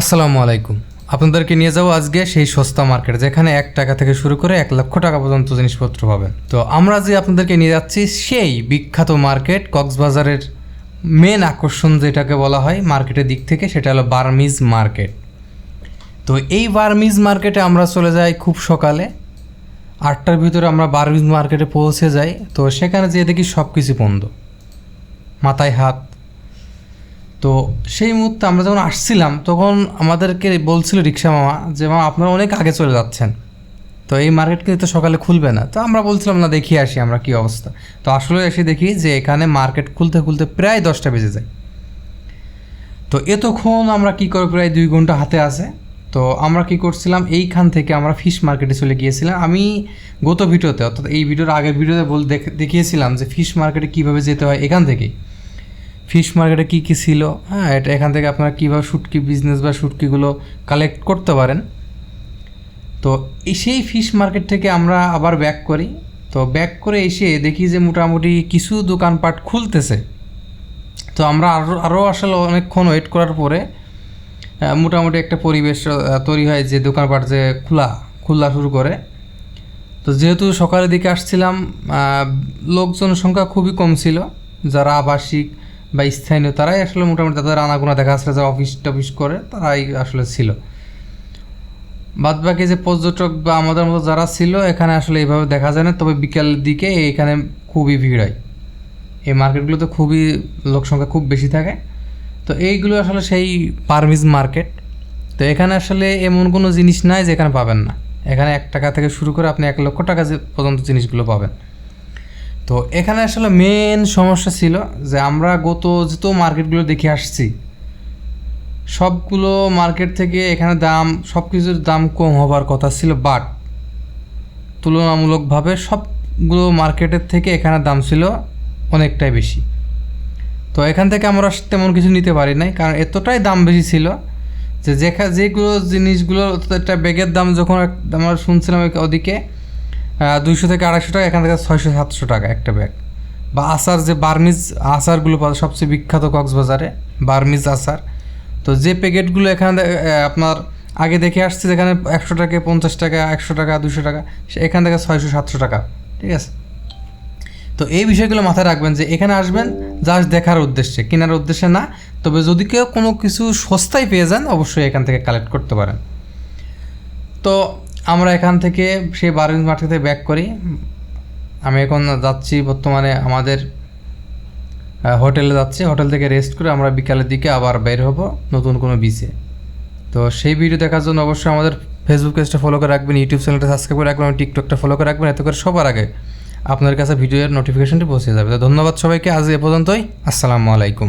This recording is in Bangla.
আসসালামু আলাইকুম। আপনাদেরকে নিয়ে যাব আজকে সেই সস্তা মার্কেট, যেখানে এক টাকা থেকে শুরু করে এক লক্ষ টাকা পর্যন্ত জিনিসপত্র পাবেন। তো আমরা যে আপনাদেরকে নিয়ে যাচ্ছি, সেই বিখ্যাত মার্কেট, কক্সবাজারের মেন আকর্ষণ যেটাকে বলা হয় মার্কেটের দিক থেকে, সেটা হলো বার্মিজ মার্কেট। তো এই বার্মিজ মার্কেটে আমরা চলে যাই খুব সকালে। আটটার ভিতরে আমরা বার্মিজ মার্কেটে পৌঁছে যাই। তো সেখানে যেয়ে দেখি সব কিছু বন্ধ। মাথায় হাত তো সেই মুহূর্তে আমরা যখন আসছিলাম, তখন আমাদেরকে বলছিল রিক্সা মামা যে, মামা, আপনারা অনেক আগে চলে যাচ্ছেন। তো এই মার্কেট কিন্তু সকালে খুলবে না। তো আমরা বলছিলাম, না, দেখি আসি আমরা কি অবস্থা। তো আসলে এসে দেখি যে, এখানে মার্কেট খুলতে খুলতে প্রায় দশটা বেজে যায়। তো এতক্ষণ আমরা কি করে প্রায় দুই ঘণ্টা হাতে আছে। তো আমরা কি করছিলাম, এইখান থেকে আমরা ফিশ মার্কেটে চলে গিয়েছিলাম। আমি গত ভিডিওতে, অর্থাৎ এই ভিডিওর আগের ভিডিওতে বল, দেখ- দেখিয়েছিলাম যে ফিশ মার্কেটে কীভাবে যেতে হয় এখান থেকেই। ফিশ মার্কেটে কী কী ছিল? হ্যাঁ এটা এখান থেকে আপনারা কীভাবে শুটকি বিজনেস বা শুটকিগুলো কালেক্ট করতে পারেন। তো সেই ফিশ মার্কেট থেকে আমরা আবার ব্যাক করি। তো ব্যাক করে এসে দেখি যে মোটামুটি কিছু দোকানপাট খুলতেছে। তো আমরা আরও আরও আসলে অনেকক্ষণ ওয়েট করার পরে মোটামুটি একটা পরিবেশ তৈরি হয় যে দোকানপাট যে খোলা খোলা শুরু করে। তো যেহেতু সকালের দিকে আসছিলাম লোকজন সংখ্যা খুবই কম ছিল। যারা আবাসিক বা স্থানীয় তারাই আসলে মোটামুটি তাদের আনাগোনা দেখা যাচ্ছে যারা অফিস টফিস করে, তারাই আসলে ছিল। বাদ বাকি যে পর্যটক বা আমাদের মতো যারা ছিল, এখানে আসলে এইভাবে দেখা যায় না। তবে বিকেলের দিকে এখানে খুবই ভিড় হয়। এই মার্কেটগুলোতে খুবই লোক সংখ্যা খুব বেশি থাকে। তো এইগুলো আসলে সেই পারমিজ মার্কেট। তো এখানে আসলে এমন কোনো জিনিস নাই যে এখানে পাবেন না। এখানে এক টাকা থেকে শুরু করে আপনি এক লক্ষ টাকা পর্যন্ত জিনিসগুলো পাবেন। তো এখানে আসলে মেন সমস্যা ছিল যে আমরা গত যত মার্কেটগুলো দেখে আসছি, সবগুলো মার্কেট থেকে এখানে দাম সব কিছুর দাম কম হবার কথা ছিল বাট তুলনামূলকভাবে সবগুলো মার্কেটের থেকে এখানে দাম ছিল অনেকটাই বেশি। তো এখান থেকে আমরা তেমন কিছু নিতে পারি নাই, কারণ এতটাই দাম বেশি ছিল যে যেখা যেগুলো জিনিসগুলো একটা ব্যাগের দাম যখন আমরা শুনছিলাম ওদিকে দুইশো থেকে আড়াইশো টাকা, এখান থেকে ছয়শো, সাতশো টাকা একটা ব্যাগ বা আচার যে বার্মিজ আচারগুলো পাওয়া সবচেয়ে বিখ্যাত কক্সবাজারে বার্মিজ আচার তো যে প্যাকেটগুলো এখানে আপনার আগে দেখে আসছে, যেখানে একশো টাকা, পঞ্চাশ টাকা, একশো টাকা দুশো টাকা এখান থেকে ছয়শো, সাতশো টাকা, ঠিক আছে? তো এই বিষয়গুলো মাথায় রাখবেন যে এখানে আসবেন জাস্ট দেখার উদ্দেশ্যে, কেনার উদ্দেশ্যে না, তবে যদি কেউ কোনো কিছু সস্তায় পেয়ে যান, অবশ্যই এখান থেকে কালেক্ট করতে পারেন। তো আমরা এখান থেকে সেই বারোইন মাঠ থেকে ব্যাক করি। আমি এখন যাচ্ছি বর্তমানে আমাদের হোটেলে যাচ্ছি। হোটেল থেকে রেস্ট করে আমরা বিকালের দিকে আবার বের হব নতুন কোনো বিচে তো সেই ভিডিও দেখার জন্য অবশ্যই আমাদের ফেসবুক পেজটা ফলো করে রাখবেন ইউটিউব চ্যানেলটা সাবস্ক্রাইব করে রাখবেন টিকটকটা ফলো করে রাখবেন। এতে করে সবার আগে আপনার কাছে ভিডিওর নোটিফিকেশনটি পৌঁছে যাবে। তো ধন্যবাদ সবাইকে। আজ এ পর্যন্তই। আসসালামু আলাইকুম।